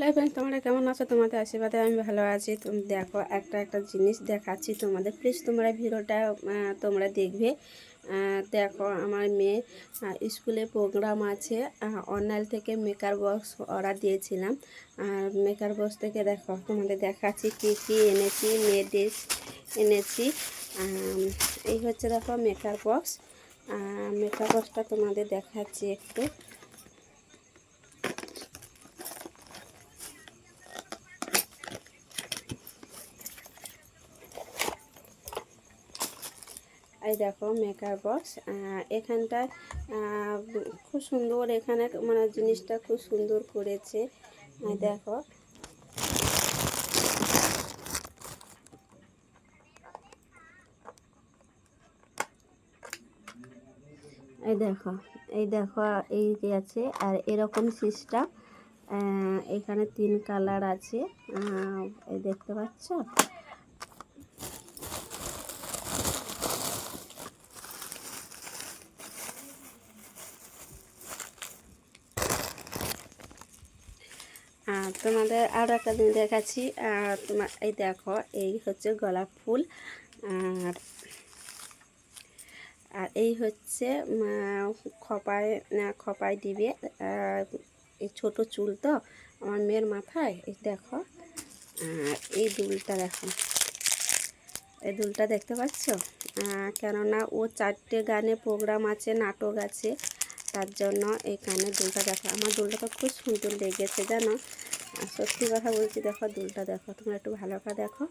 Hello friend তোমরা কেমন আছো? তোমাদের আশীর্বাদে আমি ভালো আছি। তুমি দেখো, একটা একটা জিনিস দেখাচ্ছি তোমাদের। প্লিজ তোমরা ভিডিওটা তোমরা দেখবে। দেখো, আমার মেয়ে স্কুলে প্রোগ্রাম আছে। অনলাইন থেকে মেকার বক্স অর্ডার দিয়েছিলাম। আর মেকার বক্স থেকে দেখো, তোমাদের দেখাচ্ছি কী কী এনেছি মেয়ের ড্রেস এনেছি। এই হচ্ছে দেখো মেকার বক্স মেকার বক্সটা তোমাদের দেখাচ্ছি একটু। এই দেখো মেকার বক্স এখানটায় খুব সুন্দর এখানে মানে জিনিসটা খুব সুন্দর করেছে। দেখো। এই দেখো এই দেখো, এই যে আছে, আর এরকম সিস্টেম এখানে তিন কালার আছে। এই দেখতে পাচ্ছ? আর তোমাদের আরও একটা দিন দেখাচ্ছি। আর তোমার এই দেখো, এই হচ্ছে গোলাপ ফুল। আর আর এই হচ্ছে খপায় খপায় দিবে। এই ছোট চুল তো, আমার মেয়ের মাথায়, এই দেখো। আর এই দুলটা দেখো। এই দুলটা দেখতে পাচ্ছ? কেননা ও চারটে গানে প্রোগ্রাম আছে, নাটক আছে। তার জন্য এই কানের দুলটা দেখো। আমার দুলটা তো খুব সুন্দর লেগেছে জানো। সত্যি কথা বলছি, দেখো দুলটা দেখো, তোমরা একটু ভালো করে দেখো।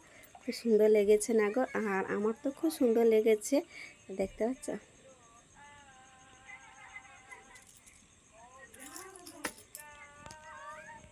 খুব সুন্দর লেগেছে না গো? আর আমার তো খুব সুন্দর লেগেছে, দেখতে পাচ্ছ?